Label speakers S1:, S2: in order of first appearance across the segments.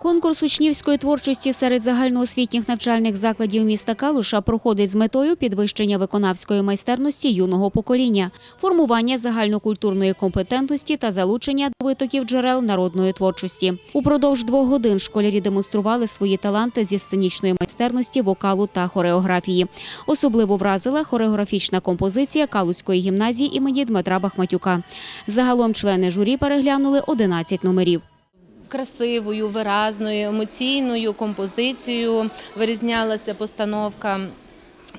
S1: Конкурс учнівської творчості серед загальноосвітніх навчальних закладів міста Калуша проходить з метою підвищення виконавської майстерності юного покоління, формування загальнокультурної компетентності та залучення до витоків джерел народної творчості. Упродовж двох годин школярі демонстрували свої таланти зі сценічної майстерності, вокалу та хореографії. Особливо вразила хореографічна композиція Калузької гімназії імені Дмитра Бахматюка. Загалом члени журі переглянули 11 номерів.
S2: Красивою, виразною, емоційною композицією вирізнялася постановка.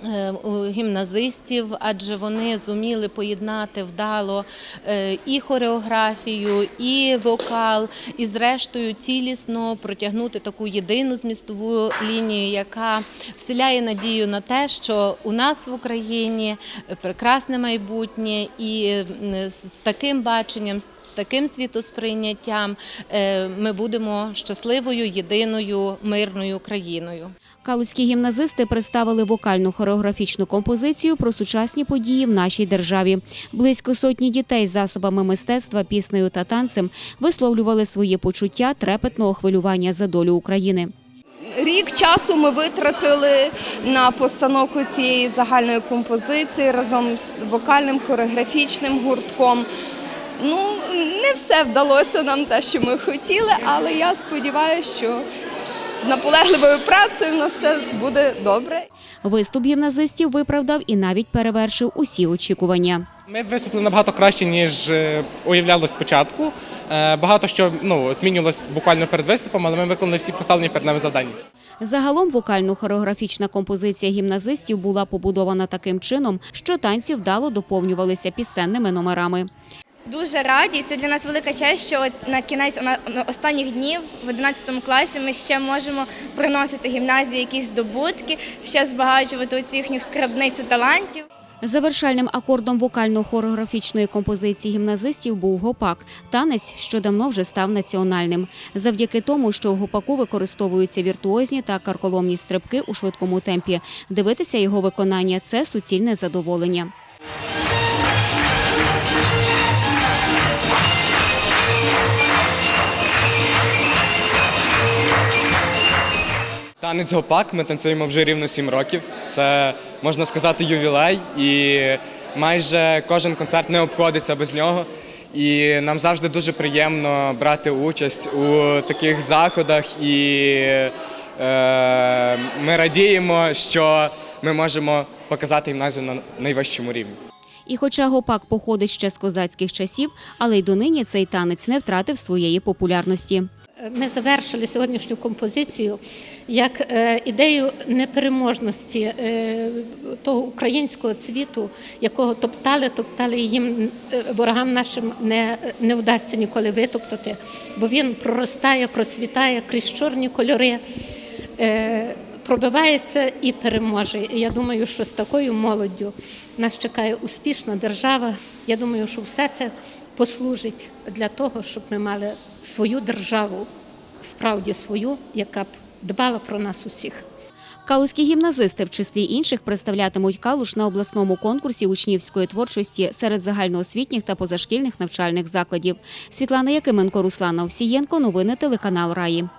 S2: Е, Гімназистів, адже вони зуміли поєднати вдало е, і хореографію, і вокал, і зрештою цілісно протягнути таку єдину змістову лінію, яка вселяє надію на те, що у нас в Україні прекрасне майбутнє, і з таким баченням, з таким світосприйняттям е, ми будемо щасливою, єдиною, мирною країною.
S1: Калузькі гімназисти представили вокальну хореографічну композицію про сучасні події в нашій державі. Близько сотні дітей з засобами мистецтва, піснею та танцем висловлювали свої почуття трепетного хвилювання за долю України.
S3: Рік часу ми витратили на постановку цієї загальної композиції разом з вокальним хореографічним гуртком. Ну, не все вдалося нам те, що ми хотіли, але я сподіваюся, що з наполегливою працею в нас все буде добре.
S1: Виступ гімназистів виправдав і навіть перевершив усі очікування.
S4: Ми виступили набагато краще, ніж е, уявлялось спочатку. Е, Багато що ну, змінювалось буквально перед виступом, але ми виконали всі поставлені перед нами завдання.
S1: Загалом вокально-хореографічна композиція гімназистів була побудована таким чином, що танці вдало доповнювалися пісенними номерами.
S5: Дуже раді. Це для нас велика честь, що на кінець останніх днів в 11 класі ми ще можемо приносити гімназії якісь здобутки, ще збагачувати цю їхню скарбницю талантів.
S1: Завершальним акордом вокально-хореографічної композиції гімназистів був гопак – танець, що давно вже став національним. Завдяки тому, що у гопаку використовуються віртуозні та карколомні стрибки у швидкому темпі. Дивитися його виконання – це суцільне задоволення.
S6: Танець гопак ми танцюємо вже рівно 7 років. Це можна сказати ювілей, і майже кожен концерт не обходиться без нього. І нам завжди дуже приємно брати участь у таких заходах, і е, ми радіємо, що ми можемо показати гімназію на найвищому рівні.
S1: І хоча гопак походить ще з козацьких часів, але й донині цей танець не втратив своєї популярності.
S7: Ми завершили сьогоднішню композицію як е, ідею непереможності е, того українського цвіту, якого топтали, топтали і їм е, ворогам нашим не, не вдасться ніколи витоптати, бо він проростає, процвітає крізь чорні кольори. е, Пробивається і переможе. Я думаю, що з такою молоддю нас чекає успішна держава. Я думаю, що все це послужить для того, щоб ми мали свою державу, справді свою, яка б дбала про нас усіх.
S1: Калузькі гімназисти, в числі інших, представлятимуть Калуш на обласному конкурсі учнівської творчості серед загальноосвітніх та позашкільних навчальних закладів. Світлана Якименко, Руслана Овсієнко. Новини телеканал Раї.